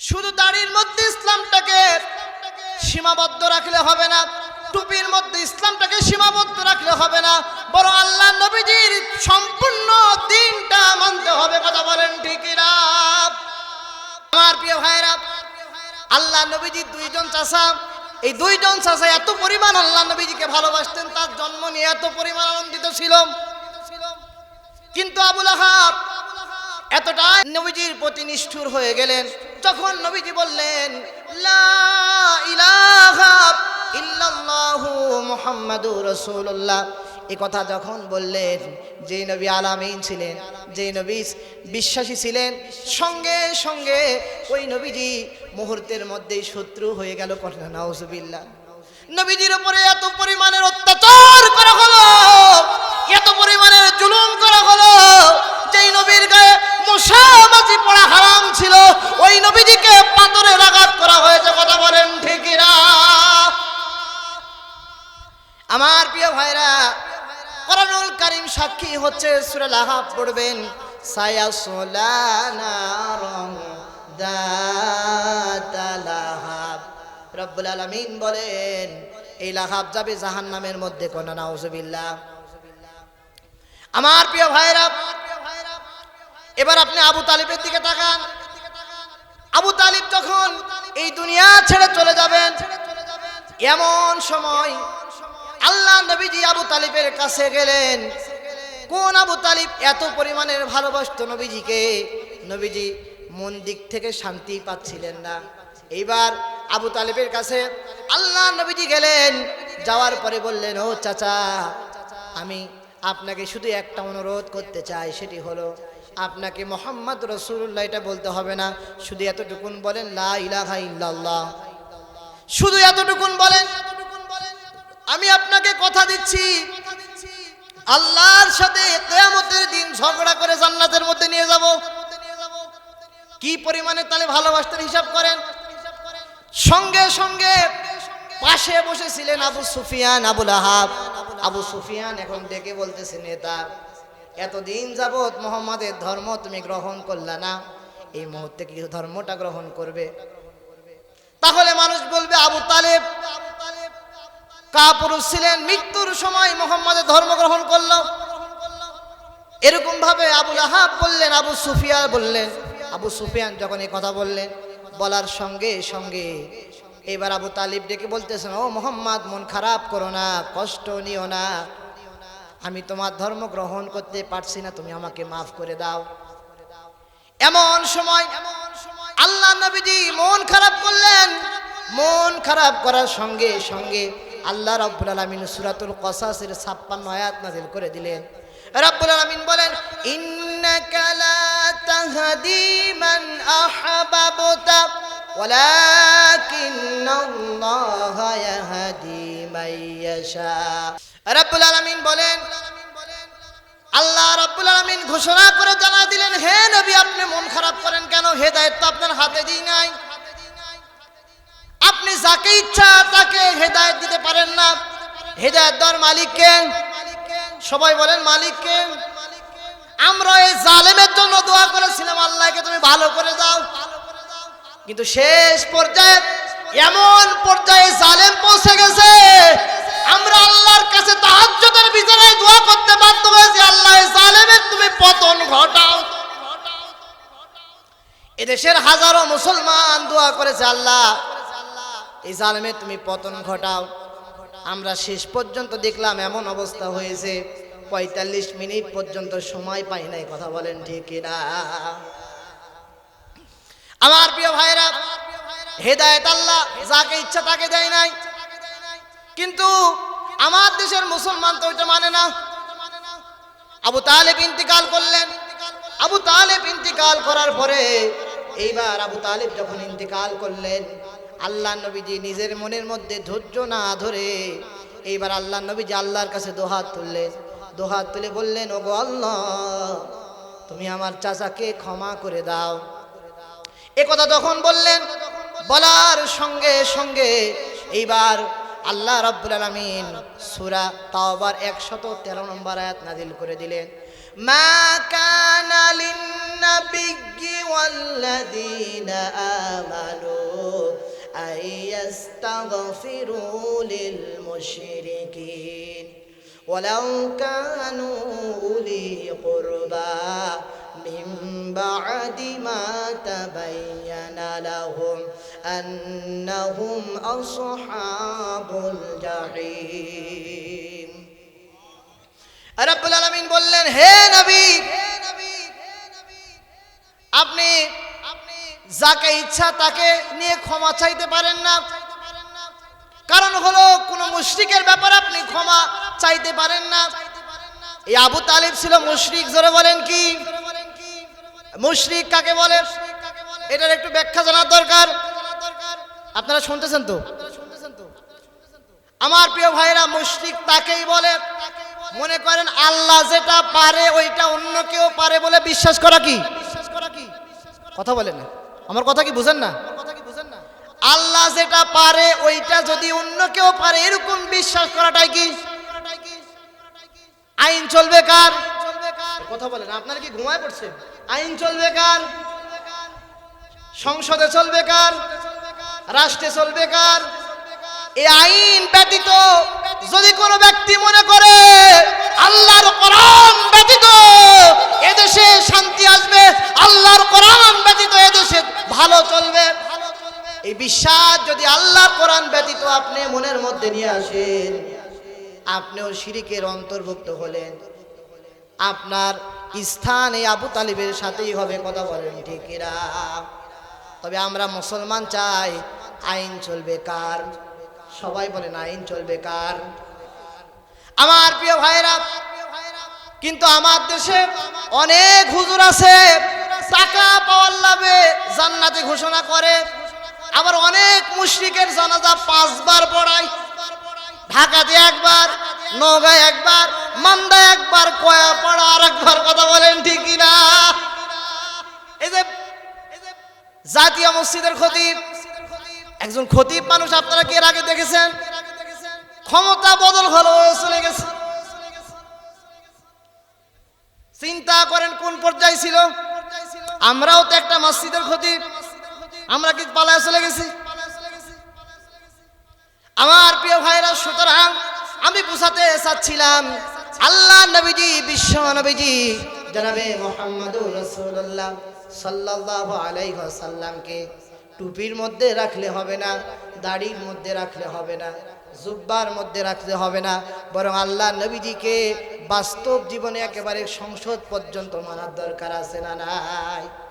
শুধু দাড়ির মধ্যে ইসলামটাকে সীমাবদ্ধ রাখলে হবে না, টুপির মধ্যে ইসলামটাকে সীমাবদ্ধ রাখলে হবে না বড় আল্লাহ নবীজির সম্পূর্ণ দিনটা মানতে হবে, কথা বলেন ঠিকিরা আমার প্রিয় ভাইরা আল্লাহ নবীজির দুইজন চাষা এই দুইজন চাষা এত পরিমাণ আল্লাহ নবীজিকে ভালোবাসতেন, তার জন্ম নিয়ে এত পরিমাণ আনন্দিত ছিল। কিন্তু আবুল আহাব এতটা নবীজির প্রতি নিষ্ঠুর হয়ে গেলেন যখন নবীজি বললেন কথা যখন বললেন যে নবী আলামিন ছিলেন যে নবী বিশ্বাসী ছিলেন, সঙ্গে সঙ্গে ওই নবীজি মুহূর্তের মধ্যেই শত্রু হয়ে গেল নাউজুবিল্লাহ। নবীজির উপরে এত পরিমাণের অত্যাচার করা হলো, এত পরিমাণের জুলুম করা হলো, যেই নবীর গায়ে পড়া হারাম ছিল, ওই নবীজিকে আঘাত করা হয়েছে, কথা বলেন আমার প্রিয় ভাইরা সাক্ষী হচ্ছে পড়বেন দাতালাহাব রব্বুল বলেন, এই লাহাব যাবে জাহান্নামের মধ্যে কোনা নাউজুবিল্লাহ। আমার প্রিয় ভাইরা এবার আপনি আবু তালিবের দিকে তাকান। আবু তালিব যখন এই দুনিয়া ছেড়ে চলে যাবেন, এমন সময় আল্লাহ নবীজি আবু তালিবের কাছে গেলেন। কোন আবু তালিব? এত পরিমাণের ভালোবাসত নবীজিকে। নবীজি মন দিক থেকে শান্তি পাচ্ছিলেন না। এইবার আবু তালিবের কাছে আল্লাহ নবীজি গেলেন। যাওয়ার পরে বললেন, ও চাচা, আমি আপনাকে শুধু একটা অনুরোধ করতে চাই, সেটি হলো আপনাকে মোহাম্মদ রসুল্লাহ এটা বলতে হবে না। শুধু এতটুকুন বলেন, লা শুধু এতটুকুন বলেন, আমি আপনাকে কথা দিচ্ছি। আল্লাহর সাথে কেয়ামতের দিন ঝগড়া করে জান্নাতের মধ্যে নিয়ে যাব। কি পরিমাণে তাহলে ভালোবাসতেন হিসাব করেন? সঙ্গে সঙ্গে পাশে বসেছিলেন আবু সুফিয়ান, আবুল আহাব। আবু সুফিয়ান এখন ডেকে বলতেছে, নেতা এতদিন যাবৎ মোহাম্মদের ধর্ম তুমি গ্রহণ করলা না, এই মুহূর্তে কি ধর্মটা গ্রহণ করবে? তাহলে মানুষ বলবে, আবু তালেব কাপুরুষ ছিলেন, মৃত্যুর সময় মোহাম্মদের ধর্ম গ্রহণ করল। এরকম ভাবে আবুল আহাব বললেন, আবু সুফিয়া বললেন, আবু সুফিয়ান যখন এই কথা বললেন, বলার সঙ্গে সঙ্গে এবার আবু তালিব ডেকে বলতেছেন, ও মোহাম্মদ, মন খারাপ করো না, কষ্ট নিও না। আমি তোমার ধর্ম গ্রহণ করতে পারছি না, তুমি আমাকে মাফ করে দাও। এমন সময় আল্লাহ নবীজি মন খারাপ করলেন। মন খারাপ করার সঙ্গে সঙ্গে আল্লাহ রাব্বুল আলামিন সূরাতুল কসাসের 56 আয়াত নাযিল করে দিলেন। রাব্বুল আলামিন বলেন, ইন্নাকা লা তাহদি মান আহবাবতা, ওয়ালাকিন্নাল্লাহা ইয়াহদি মান ইয়াশা। রাব্বুল আলামিন বলেন, আল্লাহ রাব্বুল আলামিন ঘোষণা করে জানা দিলেন, হে নবী, আপনি মন খারাপ করেন কেন? হেদায়েত তো আপনার হাতে দিই নাই। আপনি যাকে ইচ্ছা তাকে হেদায়েত দিতে পারেন না। হেদায়েত দেওয়ার মালিককে সবাই বলেন মালিককে আমরা এই জালেমের জন্য দোয়া করেছিলাম আল্লাহকে তুমি ভালো করে দাও। কিন্তু শেষ পর্যায়ে, এমন পর্যায়ে জালেম পৌঁছে গেছে আমরা আল্লাহর কাছে তাহাজ্জুদের বিচারে দোয়া করতে বাধ্য হয়েছি, আল্লাহ জালেমের তুমি পতন ঘটাও। এদেশের হাজারো মুসলমান দোয়া করেছে, আল্লাহ, এই জালেমে তুমি পতন ঘটাও। আমরা শেষ পর্যন্ত দেখলাম এমন অবস্থা হয়েছে, পঁয়তাল্লিশ মিনিট পর্যন্ত সময় পাই নাই, কথা বলেন ঠিক আমার প্রিয় ভাইরা, হেদায়েত আল্লাহ, যাকে ইচ্ছা তাকে দেয় নাই। কিন্তু আমার দেশের মুসলমান তো ওইটা মানে না। আবু তালেব ইন্তিকাল করলেন। আবু তালেব ইন্তিকাল করার পরে এইবার আবু তালেব যখন ইন্তিকাল করলেন, আল্লাহ নবীজি নিজের মনের মধ্যে ধৈর্য না ধরে এইবার আল্লাহ নবীজি আল্লাহর কাছে দোহাত তুললেন। দোহাত তুলে বললেন, ওগো আল্লাহ, তুমি আমার চাচাকে ক্ষমা করে দাও। এ কথা বললেন। বলার সঙ্গে সঙ্গে এইবার আল্লাহ রাব্বুল আলামিন সূরা তাওবার 113 নম্বর আয়াত নাজিল করে দিলেন, মা কানা লিন-নাবিয়্যি ওয়াল্লাযীনা আমানু আইয়াস্তাগফিরু লিল মুশরিকিন ওয়ালাউ কানু উলি কুরবা মিন বা'দি মা তাবায়্যানা লাহুম أنهم أصحاب الجحيم রব্বুল আলামিন বললেন হে নবী আপনি যাকে ইচ্ছা তাকে নিয়ে ক্ষমা চাইতে পারেন না কারণ হলো কোন মুশরিকের ব্যাপারে আপনি ক্ষমা চাইতে পারেন না এই আবু তালিব ছিল মুশরিক জোরে বলেন কি মুশরিক কাকে বলে এটার একটু ব্যাখ্যা জানার দরকার আপনারা শুনতেছেন তো? আমার প্রিয় ভাইরা মুশরিক তাকেই বলে। মনে করেন আল্লাহ যেটা পারে, ওইটা অন্য কেউ পারে বলে বিশ্বাস করা কি? কথা বলেন না। আমার কথা কি বুঝেন না? আল্লাহ যেটা পারে, ওইটা যদি অন্য কেউ পারে, এরকম বিশ্বাস করাটাই কি? আইন চলবে কার? কথা বলেন, আপনারা কি ঘুমায় পড়ছে আইন চলবে কার? সংসদে চলবে কার? রাষ্ট্রে চলবে কার? এই আইন ব্যতীত যদি কোনো ব্যক্তি মনে করে আল্লাহর কোরআন ব্যতীত এদেশে শান্তি আসবে, আল্লাহর কোরআন ব্যতীত এদেশে ভালো চলবে। এই বিশ্বাস যদি আল্লাহর কোরআন ব্যতীত আপনি মনের মধ্যে নিয়ে আসেন, আপনিও শিরিকের অন্তর্ভুক্ত হলেন। আপনার স্থান এই আবু তালিবের সাথেই হবে, কথা বলেন ঠিকিরা তবে আমরা মুসলমান চাই, আইন চলবে কার? সবাই বলেন আইন চলবে কার? আমার প্রিয় ভাইরা কিন্তু আমার দেশে অনেক হুজুর আছে, টাকা পাওয়ার লাভে জান্নাতে ঘোষণা করে। আবার অনেক মুশরিকের জানাজা পাঁচবার পড়ায়। ঢাকাতে একবার নগায় একবার মান্দা একবার, কয়া পড়া আর একবার কথা বলেন ঠিকই না এই যে জাতীয় মসজিদের খতিব। একজন খতিব মানুষ, আপনারা কি এর আগে দেখেছেন? ক্ষমতা বদল হলো চলে গেছে। চিন্তা করেন কোন পর্যায়ে ছিল? আমরাও তো একটা মসজিদের খতিব। আমরা কি পালায় চলে গেছি? আমার প্রিয় ভাইরা, সুতরাং আমি বুঝাতে চাচ্ছিলাম, আল্লাহ নবীজি, বিশ্ব নবীজি, জানাবে মোহাম্মদুর রসুল্লাহ সাল্লাল্লাহু আলাইহি সাল্লামকে টুপির মধ্যে রাখলে হবে না, দাড়ির মধ্যে রাখলে হবে না, জুব্বার মধ্যে রাখতে হবে না, বরং আল্লাহ নবীজিকে বাস্তব জীবনে একেবারে সংসদ পর্যন্ত মানার দরকার আছে না নাই?